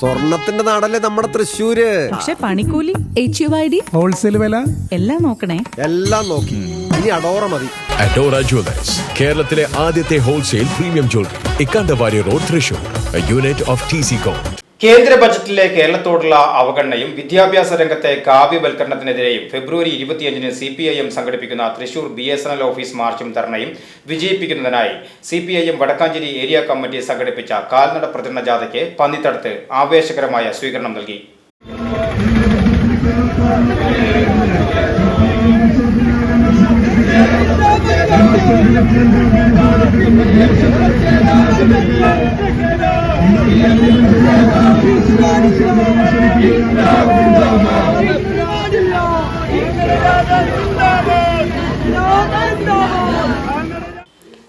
സ്വർണത്തിന്റെ നാടല്ലേ നമ്മുടെ തൃശ്ശൂര്? പക്ഷെ പണിക്കൂലി H U I D wholesale വില? എല്ലാം നോക്കണേ. എല്ലാം നോക്കി. ഇനി അഡോറ മതി. അഡോറ ജുവലേഴ്സ് കേരളത്തിലെ ആദ്യത്തെ wholesale premium jewellery Ikkanda Warrier Road Thrissur unit of T C com കേന്ദ്ര ബജറ്റിലെ കേരളത്തോടുള്ള അവഗണനയും വിദ്യാഭ്യാസ രംഗത്തെ കാവ്യവൽക്കരണത്തിനെതിരെയും ഫെബ്രുവരി ഇരുപത്തിയഞ്ചിന് സി പി ഐ എം സംഘടിപ്പിക്കുന്ന Thrissur B S N L office മാർച്ചും ധർണയും വിജയിപ്പിക്കുന്നതിനായി C P I M Vadakkanchery area committee സംഘടിപ്പിച്ച കാൽനട പ്രചരണ ജാഥയ്ക്ക് പന്നിത്തടത്ത് ആവേശകരമായ സ്വീകരണം നൽകി.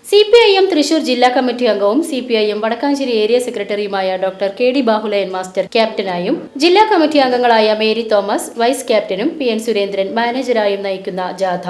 C P I M Thrissur ജില്ലാ കമ്മിറ്റി അംഗവും C P I M Vadakkanchery area സെക്രട്ടറിയുമായ doctor K D Bahulayan master ക്യാപ്റ്റനായും ജില്ലാ കമ്മിറ്റി അംഗങ്ങളായ മേരി തോമസ് വൈസ് ക്യാപ്റ്റനും പി എൻ സുരേന്ദ്രൻ മാനേജരായും നയിക്കുന്ന ജാഥ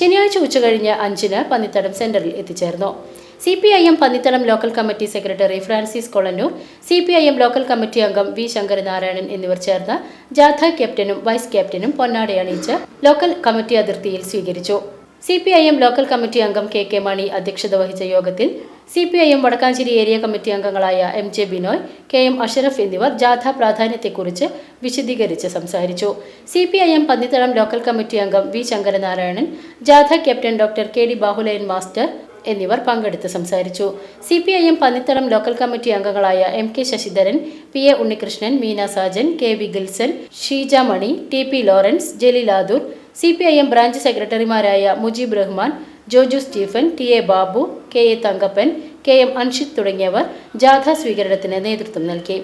ശനിയാഴ്ച ഉച്ചകഴിഞ്ഞ് അഞ്ചിന് പന്നിത്തടം സെന്ററിൽ എത്തിച്ചേർന്നു. C P I M Pannithalam local committee secretary Francis Kolannur C P I M local committee അംഗം വി ശങ്കരനാരായണൻ എന്നിവർ ചേർന്ന് ജാഥ ക്യാപ്റ്റനും വൈസ് ക്യാപ്റ്റനും പൊന്നാട അണിയിച്ച് ലോക്കൽ കമ്മിറ്റി അതിർത്തിയിൽ സ്വീകരിച്ചു. C P I M local committee അംഗം കെ കെ മണി അധ്യക്ഷത വഹിച്ച യോഗത്തിൽ C P I M Vadakkanchery area committee അംഗങ്ങളായ M J Binoy K M Ashraf എന്നിവർ ജാഥ പ്രാധാന്യത്തെക്കുറിച്ച് വിശദീകരിച്ച് സംസാരിച്ചു. C P I M Pannithalam local committee അംഗം വി ശങ്കരനാരായണൻ ജാഥ captain doctor K D Bahulayan master എന്നിവർ പങ്കെടുത്ത് സംസാരിച്ചു. C P I M Pannithalam local committee അംഗങ്ങളായ M K Sasidharan P A Unnikrishnan Meena Sajan K V Gilson Sheeja Mani T P Lawrence ജലീലാദൂർ C P I M branch സെക്രട്ടറിമാരായ Mujeeb Rahman Joju Stephen T A Babu K A Thankappan K M Anshith തുടങ്ങിയവർ ജാഥ സ്വീകരണത്തിന് നേതൃത്വം നൽകി.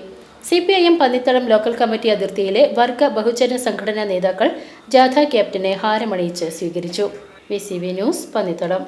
C P I M Pannithalam local committee അതിർത്തിയിലെ വർഗ ബഹുജന സംഘടനാ നേതാക്കൾ ജാഥ ക്യാപ്റ്റനെ ഹാരമണിയിച്ച് സ്വീകരിച്ചു. V C V news Pannithalam